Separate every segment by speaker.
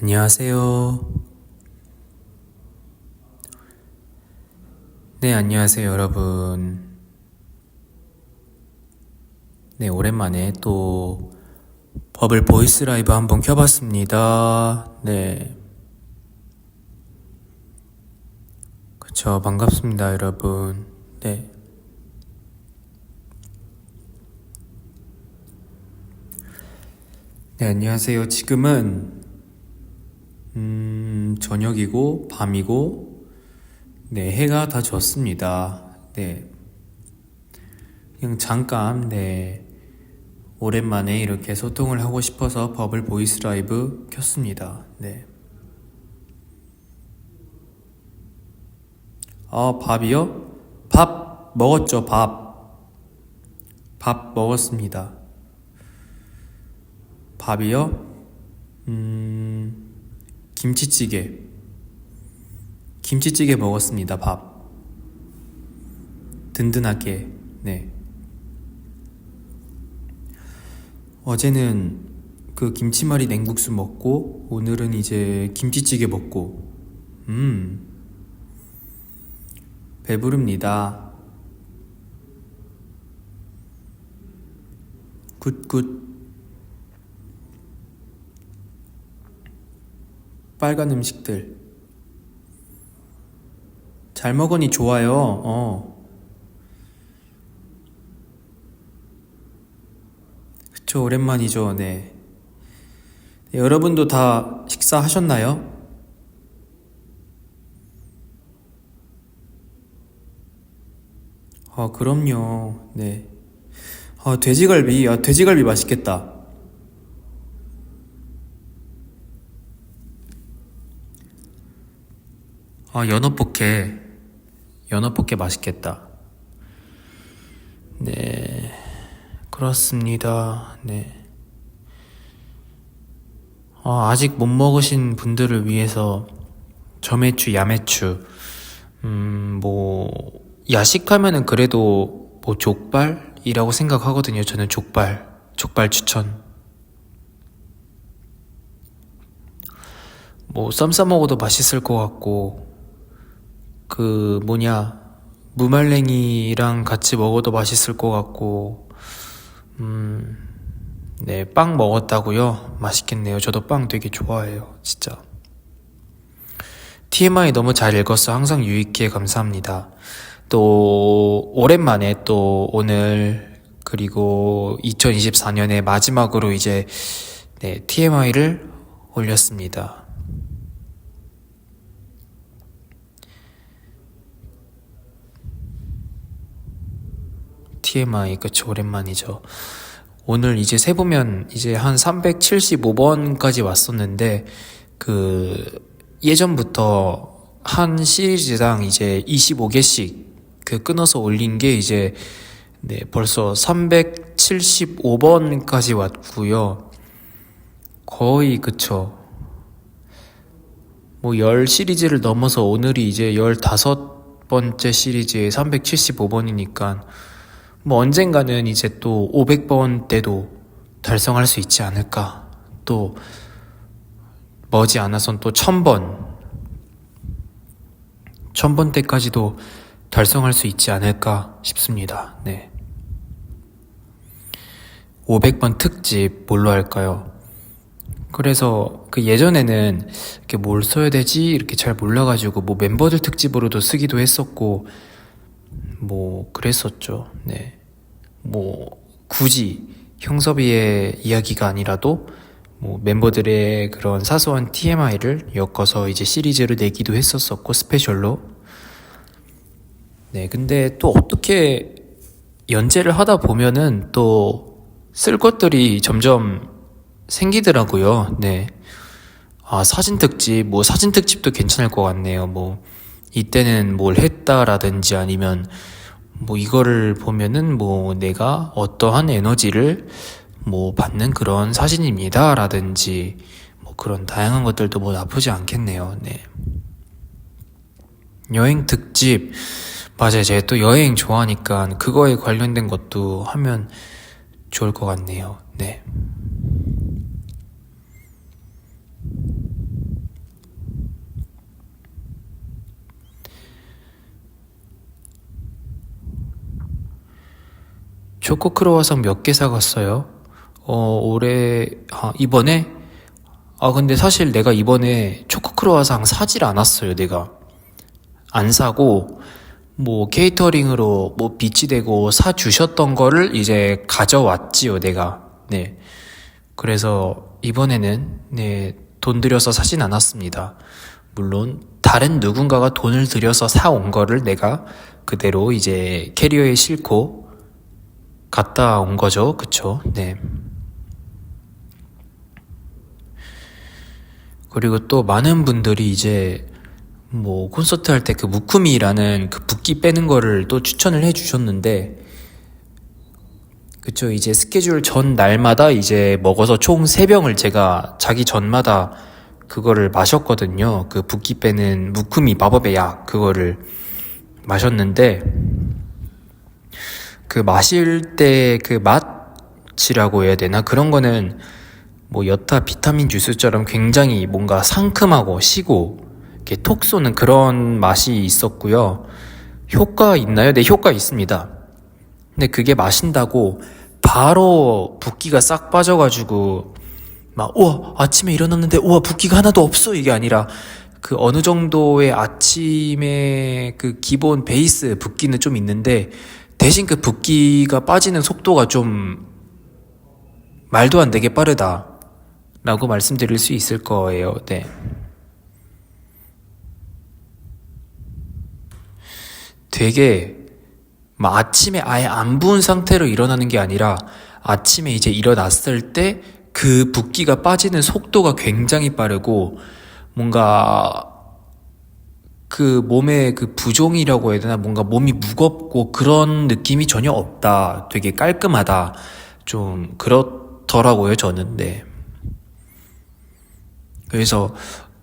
Speaker 1: 안녕하세요. 네, 안녕하세요, 여러분. 네, 오랜만에 또 버블 보이스 라이브 한번 켜봤습니다. 네. 그쵸, 반갑습니다, 여러분. 네. 네, 안녕하세요. 지금은, 음, 저녁이고, 밤이고, 네, 해가 다 졌습니다. 네. 그냥 잠깐, 네. 오랜만에 이렇게 소통을 하고 싶어서 버블 보이스 라이브 켰습니다. 네. 아, 밥이요? 밥 먹었죠, 밥. 밥 먹었습니다. 밥이요? 음, 김치찌개. 김치찌개 먹었습니다, 밥. 든든하게, 네. 어제는 그 김치말이 냉국수 먹고, 오늘은 이제 김치찌개 먹고, 음, 배부릅니다. 굿굿. 빨간 음식들. 잘 먹으니 좋아요. 어. 그쵸, 오랜만이죠. 네. 네, 여러분도 다 식사하셨나요? 아, 그럼요. 네. 아, 돼지갈비. 아, 돼지갈비 맛있겠다. 아, 연어 포케. 연어 포케 맛있겠다. 네. 그렇습니다. 네. 아, 아직 못 먹으신 분들을 위해서 저매추, 야매추, 음, 뭐, 야식하면은 그래도 뭐 족발이라고 생각하거든요. 저는 족발, 족발 추천. 뭐, 쌈 싸 먹어도 맛있을 것 같고, 그 뭐냐 무말랭이랑 같이 먹어도 맛있을 것 같고 음, 네, 빵 먹었다고요? 맛있겠네요. 저도 빵 되게 좋아해요. 진짜. TMI 너무 잘 읽었어. 항상 유익해. 감사합니다. 또, 오랜만에 또 오늘, 그리고 2024년의 마지막으로 이제, 네, TMI를 올렸습니다. TMI, 그쵸, 오랜만이죠. 오늘 이제 세보면 이제 한 375번까지 왔었는데, 그, 예전부터 한 시리즈당 이제 25개씩 그 끊어서 올린 게 이제, 네, 벌써 375번까지 왔고요. 거의, 그쵸. 뭐, 10 시리즈를 넘어서 오늘이 이제 15번째 시리즈에 375번이니까, 뭐 언젠가는 이제 또 500번 때도 달성할 수 있지 않을까. 또 머지 않아선 또 1000번, 1000번 때까지도 달성할 수 있지 않을까 싶습니다. 네. 500번 특집 뭘로 할까요? 그래서 그 예전에는 이렇게 뭘 써야 되지 이렇게 잘 몰라가지고 뭐 멤버들 특집으로도 쓰기도 했었고 뭐 그랬었죠. 네. 뭐 굳이 형섭이의 이야기가 아니라도 뭐 멤버들의 그런 사소한 TMI를 엮어서 이제 시리즈를 내기도 했었었고 스페셜로. 네. 근데 또 어떻게 연재를 하다 보면은 또 쓸 것들이 점점 생기더라고요. 네. 아, 사진 특집, 뭐 사진 특집도 괜찮을 것 같네요. 뭐 이때는 뭘 했다라든지 아니면 뭐 이거를 보면은 뭐 내가 어떠한 에너지를 뭐 받는 그런 사진입니다. 라든지 뭐 그런 다양한 것들도 뭐 나쁘지 않겠네요. 네. 여행 특집. 맞아요. 제가 또 여행 좋아하니까 그거에 관련된 것도 하면 좋을 것 같네요. 네. 초코 크로와상 몇 개 사갔어요? 어, 올해, 아, 이번에? 아, 근데 사실 내가 이번에 초코 크로와상 사질 않았어요, 내가. 안 사고, 뭐, 케이터링으로 뭐, 비치되고 사주셨던 거를 이제 가져왔지요, 내가. 네. 그래서 이번에는, 네, 돈 들여서 사진 않았습니다. 물론, 다른 누군가가 돈을 들여서 사온 거를 내가 그대로 이제 캐리어에 싣고 갔다 온 거죠. 그쵸? 네. 그리고 또 많은 분들이 이제 뭐 콘서트 할 때 그 무쿠미라는 그 붓기 빼는 거를 또 추천을 해 주셨는데 그쵸 이제 스케줄 전 날마다 이제 먹어서 총 3병을 제가 자기 전마다 그거를 마셨거든요 그 붓기 빼는 무쿠미 마법의 약 그거를 마셨는데 그 마실 때 그 맛이라고 해야 되나 그런 거는 뭐 여타 비타민 주스처럼 굉장히 뭔가 상큼하고 시고 이렇게 톡 쏘는 그런 맛이 있었고요. 효과 있나요? 네, 효과 있습니다. 근데 그게 마신다고 바로 붓기가 싹 빠져가지고 막 우와 아침에 일어났는데 우와 붓기가 하나도 없어 이게 아니라 그 어느 정도의 아침에 그 기본 베이스 붓기는 좀 있는데 대신 그 붓기가 빠지는 속도가 좀 말도 안 되게 빠르다. 라고 말씀드릴 수 있을 거예요. 네. 되게 막 아침에 아예 안 부은 상태로 일어나는 게 아니라 아침에 이제 일어났을 때 그 붓기가 빠지는 속도가 굉장히 빠르고 뭔가 그 몸의 그 부종이라고 해야 되나 뭔가 몸이 무겁고 그런 느낌이 전혀 없다. 되게 깔끔하다. 좀 그렇더라고요, 저는. 네. 그래서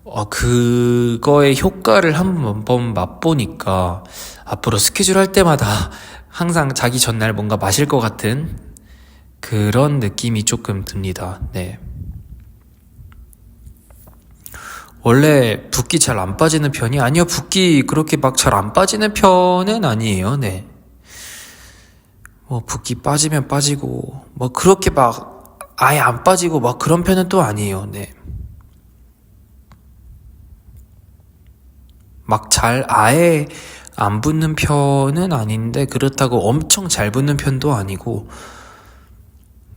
Speaker 1: 어, 그거의 효과를 한번 맛보니까 앞으로 스케줄 할 때마다 항상 자기 전날 뭔가 마실 것 같은 그런 느낌이 조금 듭니다. 네. 원래 붓기 잘 안 빠지는 편이 아니요. 붓기 그렇게 막 잘 안 빠지는 편은 아니에요. 네. 뭐 붓기 빠지면 빠지고 뭐 그렇게 막 아예 안 빠지고 막 그런 편은 또 아니에요. 네. 막 잘 아예 안 붙는 편은 아닌데 그렇다고 엄청 잘 붙는 편도 아니고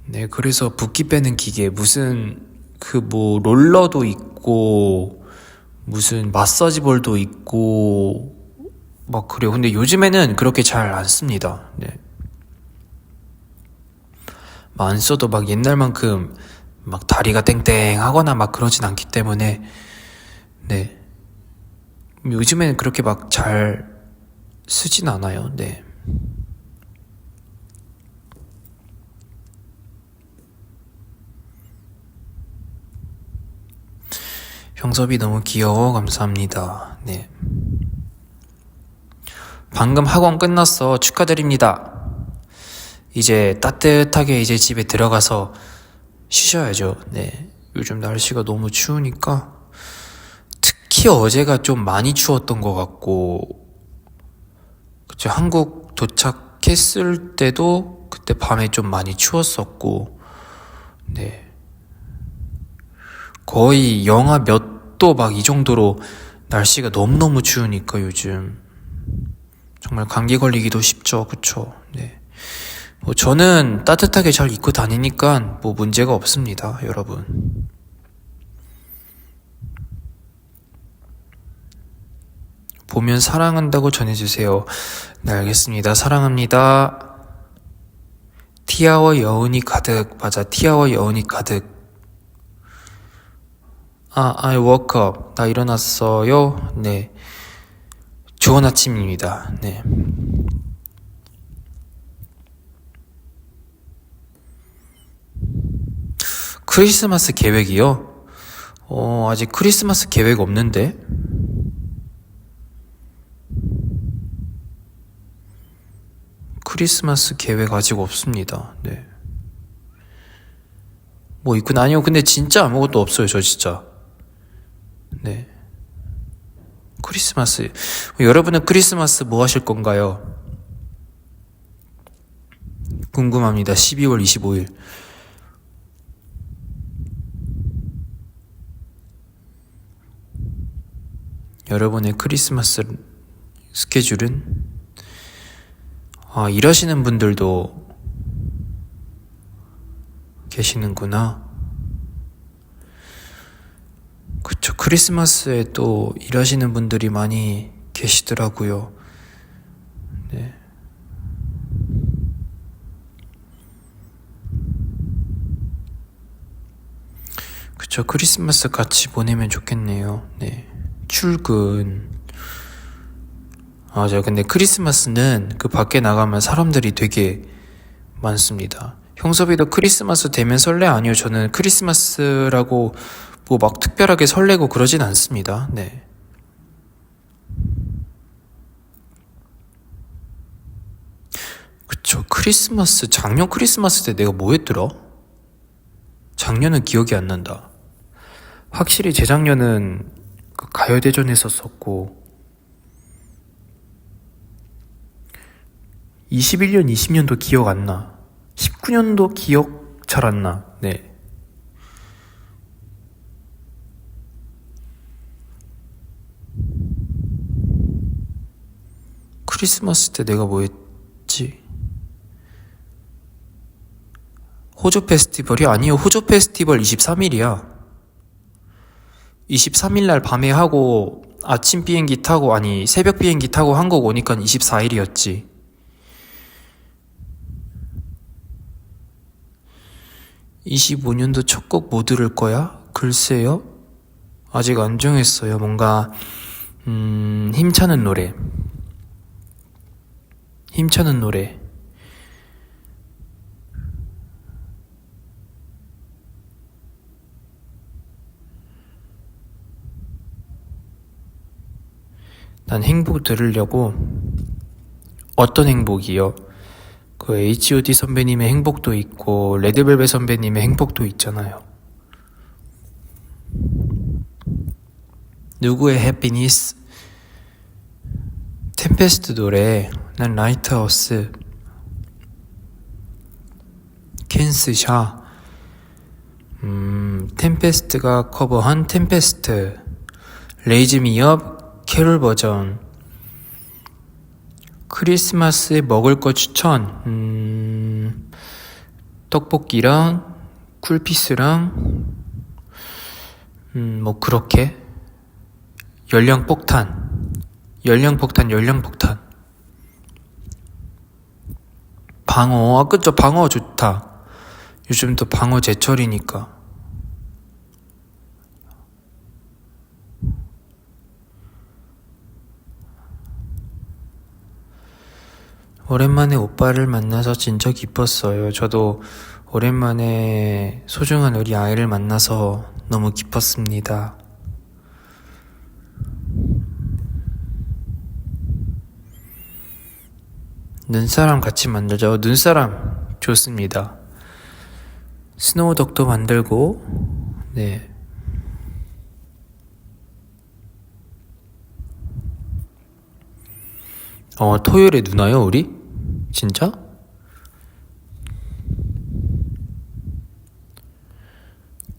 Speaker 1: 네 그래서 붓기 빼는 기계 무슨 그 뭐 롤러도 있고 무슨 마사지 볼도 있고 막 그래요 근데 요즘에는 그렇게 잘 안 씁니다 네. 안 써도 막 옛날만큼 막 다리가 땡땡하거나 막 그러진 않기 때문에 네 요즘에는 그렇게 막 잘 쓰진 않아요. 네. 형섭이 너무 귀여워. 감사합니다. 네. 방금 학원 끝났어. 축하드립니다. 이제 따뜻하게 이제 집에 들어가서 쉬셔야죠. 네. 요즘 날씨가 너무 추우니까 특히 어제가 좀 많이 추웠던 것 같고, 그쵸, 한국 도착했을 때도 그때 밤에 좀 많이 추웠었고, 네. 거의 영하 몇 도 막 이 정도로 날씨가 너무너무 추우니까 요즘. 정말 감기 걸리기도 쉽죠. 그쵸. 네. 뭐 저는 따뜻하게 잘 입고 다니니까 뭐 문제가 없습니다. 여러분. 보면 사랑한다고 전해주세요. 네, 알겠습니다. 사랑합니다. 티아와 여운이 가득. 맞아, 티아와 여운이 가득. 아, I woke up. 나 일어났어요. 네. 좋은 아침입니다. 네. 크리스마스 계획이요? 어, 아직 크리스마스 계획 없는데? 크리스마스 계획 아직 없습니다. 네. 뭐 있군 아니요. 근데 진짜 아무것도 없어요. 저 진짜. 네. 크리스마스. 여러분은 크리스마스 뭐 하실 건가요? 궁금합니다. 12월 25일. 여러분의 크리스마스 스케줄은 아, 일하시는 분들도 계시는구나. 그쵸. 크리스마스에 또 일하시는 분들이 많이 계시더라고요. 네. 그쵸. 크리스마스 같이 보내면 좋겠네요. 네. 출근. 맞아요. 근데 크리스마스는 그 밖에 나가면 사람들이 되게 많습니다. 형섭이도 크리스마스 되면 설레? 아니요. 저는 크리스마스라고 뭐 막 특별하게 설레고 그러진 않습니다. 네. 그쵸. 크리스마스, 작년 크리스마스 때 내가 뭐 했더라? 작년은 기억이 안 난다. 확실히 재작년은 그 가요대전 했었었고, 21년, 20년도 기억 안 나. 19년도 기억 잘 안 나. 네. 크리스마스 때 내가 뭐 했지? 호조 페스티벌이 아니요. 호조 페스티벌 23일이야. 23일 날 밤에 하고 아침 비행기 타고 아니 새벽 비행기 타고 한국 오니까 24일이었지. 25년도 첫 곡 뭐 들을 거야? 글쎄요. 아직 안 정했어요. 뭔가 음, 힘차는 노래. 힘차는 노래. 난 행복 들으려고 어떤 행복이요? 그 H.O.T 선배님의 행복도 있고 레드벨벳 선배님의 행복도 있잖아요. 누구의 해피니스? 템페스트 노래 난 라이트하우스. 캔스샤. 음, 템페스트가 커버한 템페스트. 레이즈 미업 캐롤 버전. 크리스마스에 먹을 거 추천. 음, 떡볶이랑 쿨피스랑 음, 뭐 그렇게. 열량 폭탄. 열량 폭탄 열량 폭탄 방어 아 그쵸 방어 좋다 요즘 또 방어 제철이니까 오랜만에 오빠를 만나서 진짜 기뻤어요. 저도 오랜만에 소중한 우리 아이를 만나서 너무 기뻤습니다. 눈사람 같이 만들죠. 눈사람 좋습니다. 스노우덕도 만들고, 네. 어, 토요일에 누나요, 우리? 진짜?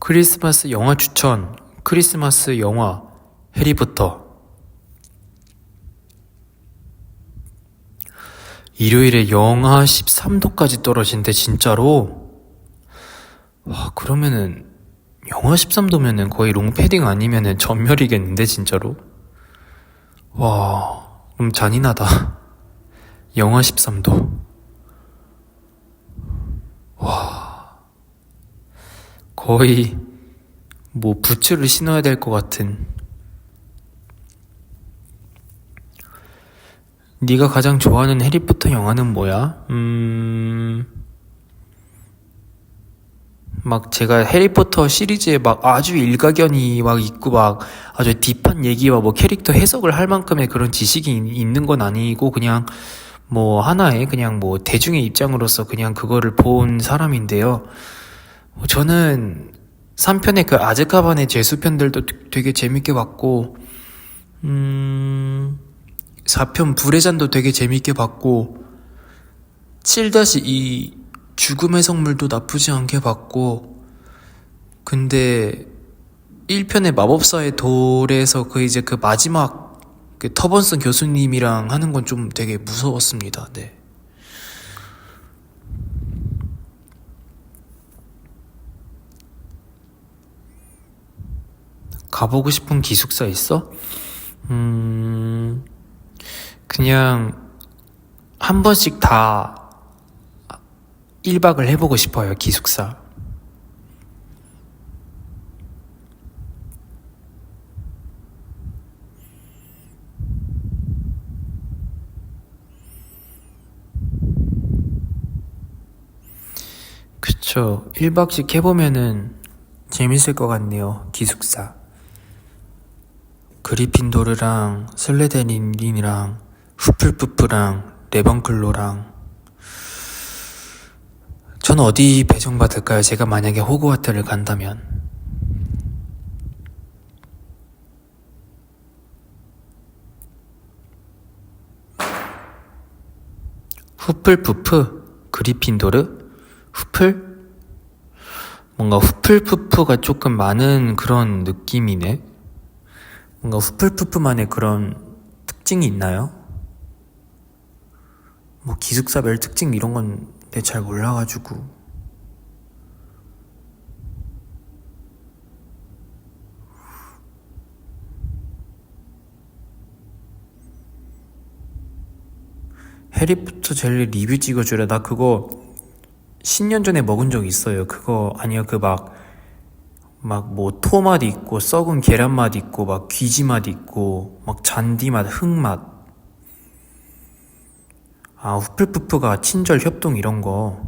Speaker 1: 크리스마스 영화 추천. 크리스마스 영화. 해리포터. 일요일에 영하 13도까지 떨어진대, 진짜로? 와, 그러면은, 영하 13도면은 거의 롱패딩 아니면은 전멸이겠는데, 진짜로? 와, 좀 잔인하다. 영하 13도. 와, 거의, 뭐, 부츠를 신어야 될 것 같은. 네가 가장 좋아하는 해리포터 영화는 뭐야? 음, 막 제가 해리포터 시리즈에 막 아주 일가견이 막 있고 막 아주 딥한 얘기와 뭐 캐릭터 해석을 할 만큼의 그런 지식이 있- 있는 건 아니고 그냥 뭐 하나의 그냥 뭐 대중의 입장으로서 그냥 그거를 본 사람인데요. 뭐 저는 3편의 그 아즈카반의 제수편들도 되게 재밌게 봤고, 음, 4편 불의 잔도 되게 재밌게 봤고, 7-2 죽음의 성물도 나쁘지 않게 봤고, 근데 1편의 마법사의 돌에서 그 이제 그 마지막 그 터번슨 교수님이랑 하는 건 좀 되게 무서웠습니다. 네. 가보고 싶은 기숙사 있어? 음, 그냥 한 번씩 다 1박을 해보고 싶어요, 기숙사. 그쵸. 1박씩 해보면은 재밌을 것 같네요, 기숙사. 그리핀도르랑 슬레데린이랑 후플푸프랑 레번클로랑 전 어디 배정받을까요? 제가 만약에 호그와트를 간다면 후플푸프 그리핀도르 후플 뭔가 후플푸프가 조금 많은 그런 느낌이네. 뭔가 후플푸프만의 그런 특징이 있나요? 뭐 기숙사별 특징 이런 건 내 잘 몰라가지고. 해리포터 젤리 리뷰 찍어주래. 나 그거 10년 전에 먹은 적 있어요. 그거 아니요 그막 막뭐 토맛 있고 썩은 계란 맛 있고 막 귀지 맛 있고 막 잔디 맛, 흙 맛. 아 후플푸프가 친절 협동 이런 거.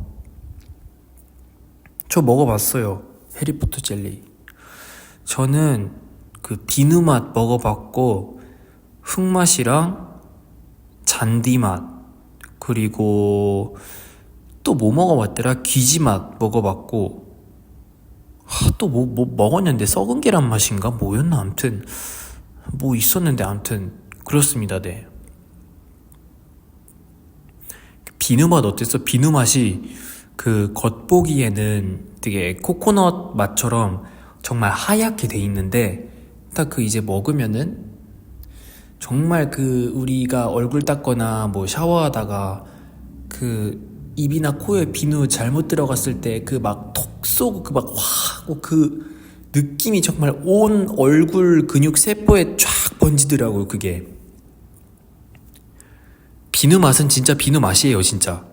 Speaker 1: 저 먹어봤어요. 해리포터 젤리. 저는 그 비누 맛 먹어봤고 흙 맛이랑 잔디 맛 그리고 또 뭐 먹어봤더라? 귀지 맛 먹어봤고 또뭐 뭐 먹었는데 썩은 계란 맛인가 뭐였나 아무튼 뭐 있었는데 아무튼 그렇습니다 네 비누 맛 어땠어 비누 맛이 그 겉보기에는 되게 코코넛 맛처럼 정말 하얗게 돼 있는데 딱 그 이제 먹으면은 정말 그 우리가 얼굴 닦거나 뭐 샤워하다가 그 입이나 코에 비누 잘못 들어갔을 때 그 막 톡 쏘고 그막화 하고 그 느낌이 정말 온 얼굴 근육 세포에 쫙 번지더라고요 그게 비누 맛은 진짜 비누 맛이에요 진짜.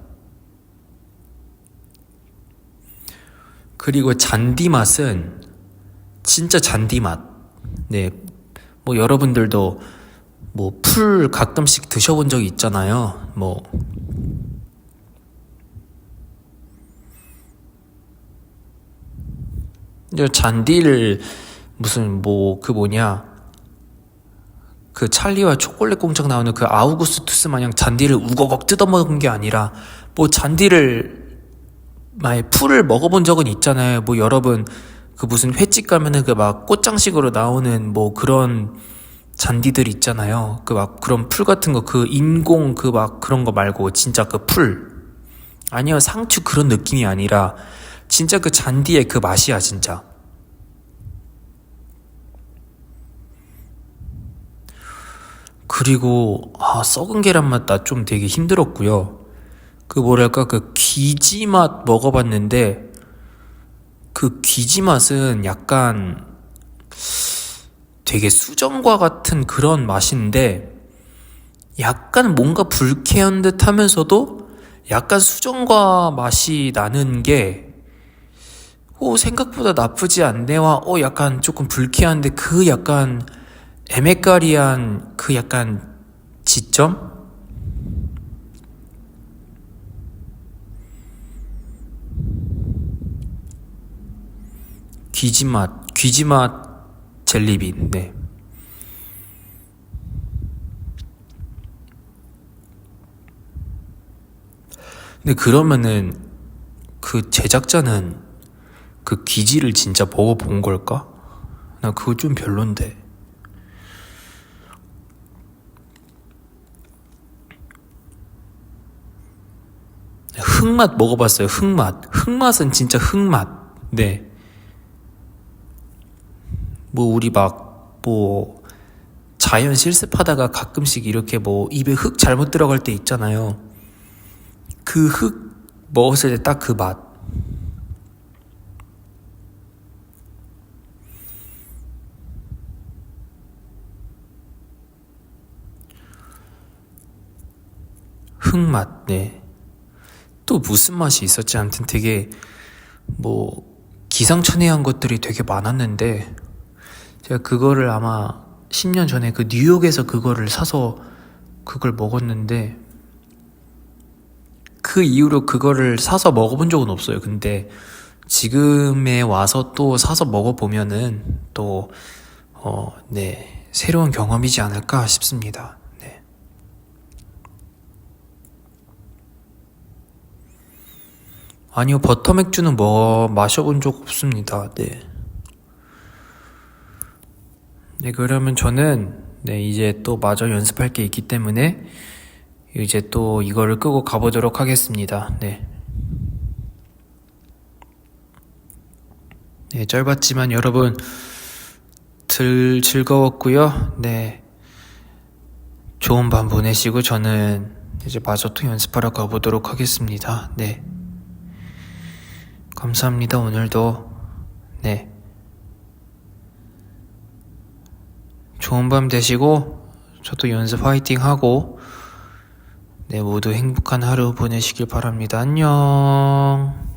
Speaker 1: 그리고 잔디 맛은 진짜 잔디 맛. 네, 뭐 여러분들도 뭐 풀 가끔씩 드셔본 적이 있잖아요. 뭐 잔디를 무슨 뭐 그 뭐냐 그 찰리와 초콜릿 공장 나오는 그 아우구스투스 마냥 잔디를 우거곡 뜯어먹은 게 아니라 뭐 잔디를 만약 풀을 먹어본 적은 있잖아요. 뭐 여러분 그 무슨 횟집 가면은 그 막 꽃장식으로 나오는 뭐 그런 잔디들 있잖아요. 그 막 그런 풀 같은 거 그 인공 그 막 그런 거 말고 진짜 그 풀. 아니요 상추 그런 느낌이 아니라 진짜 그 잔디의 그 맛이야 진짜. 그리고 아 썩은 계란 맛 나 좀 되게 힘들었고요. 그 뭐랄까 그 귀지 맛 먹어봤는데 그 귀지 맛은 약간 되게 수정과 같은 그런 맛인데 약간 뭔가 불쾌한 듯 하면서도 약간 수정과 맛이 나는 게 오, 생각보다 나쁘지 않네와 어, 약간 조금 불쾌한데 그 약간 에메까리한 그 약간 지점? 귀지맛, 귀지맛 젤리빈, 네. 근데 그러면은 그 제작자는 그 귀지를 진짜 먹어본 걸까? 나 그거 좀 별론데. 흙맛 먹어봤어요. 흙맛. 흙맛은 진짜 흙맛. 네. 뭐 우리 막 뭐 자연 실습하다가 가끔씩 이렇게 뭐 입에 흙 잘못 들어갈 때 있잖아요. 그 흙 먹었을 때 딱 그 맛. 흙맛, 네. 또 무슨 맛이 있었지? 아무튼 되게 뭐 기상천외한 것들이 되게 많았는데 제가 그거를 아마 10년 전에 그 뉴욕에서 그거를 사서 그걸 먹었는데 그 이후로 그거를 사서 먹어본 적은 없어요. 근데 지금에 와서 또 사서 먹어보면은 또, 어, 네, 새로운 경험이지 않을까 싶습니다. 네. 아니요, 버터 맥주는 뭐, 마셔본 적 없습니다. 네. 네, 그러면 저는, 네, 이제 또 마저 연습할 게 있기 때문에, 이제 또 이거를 끄고 가보도록 하겠습니다. 네. 네, 짧았지만 여러분, 들 즐거웠고요. 네. 좋은 밤 보내시고 저는 이제 마저 또 연습하러 가보도록 하겠습니다. 네. 감사합니다. 오늘도. 네. 좋은 밤 되시고 저도 연습 화이팅 하고 네, 모두 행복한 하루 보내시길 바랍니다. 안녕. 네.